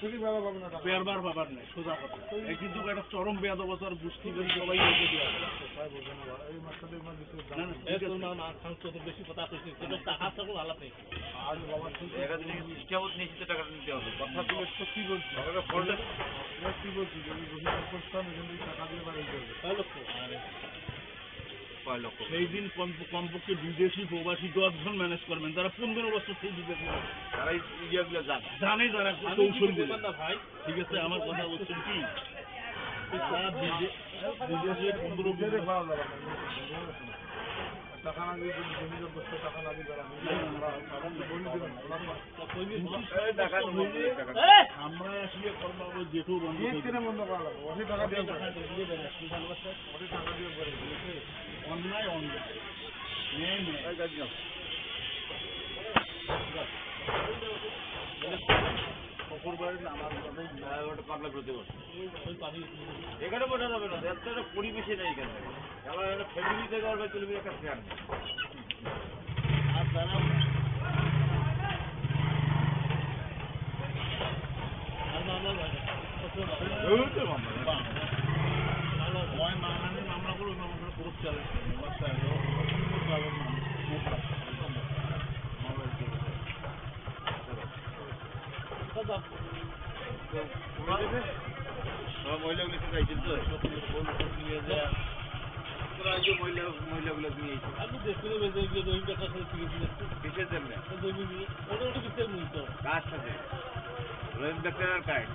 Free বাবা পাবে না টাকা। পেয়ারবার বাবার নেই, সোজা কথা। কিন্তু একটা চরম বেয়াদ অবস্থার গোষ্ঠী করে সবাই বেশি কথা টাকা দিয়ে বাড়ি করবে। তাই লক্ষ সেই দিন কমপক্ষে বিদেশি প্রবাসী দশজন ম্যানেজ করবেন। তারা পনেরো বছর সেই বিদেশে তারা ইয়েগুলো জানে। জানে তারা আমি কৌশলগুলো। না ভাই? ঠিক আছে আমার কথা বলছেন কি? তারা বিদেশে পনেরো আমরা আসলে করব জেঠু বন্ধু করা লাগবে, টাকা দিয়ে টাকা দিয়ে? অন্যায় অন্যায় হ্যাঁ, এখানে বোঝা যাবে না একটা পরিবেশে নেই এখানে। আমার একটা ফ্যামিলি থেকে অর্ডার চলবে একটা ফ্যান আর তারা মামলা ভালো হয় করে মামলা গ্রুপ চালে। তো তো যে মহিলা মহিলাগুলো নিয়ে এসেছে আমি দেখতে বেজে গিয়ে দই টাকা করে কিনে দিয়েছি কিসের জন্য তো দই ওটা ওটা কিসের মুই তো কার সাথে রহিম ডাক্তার আর কায়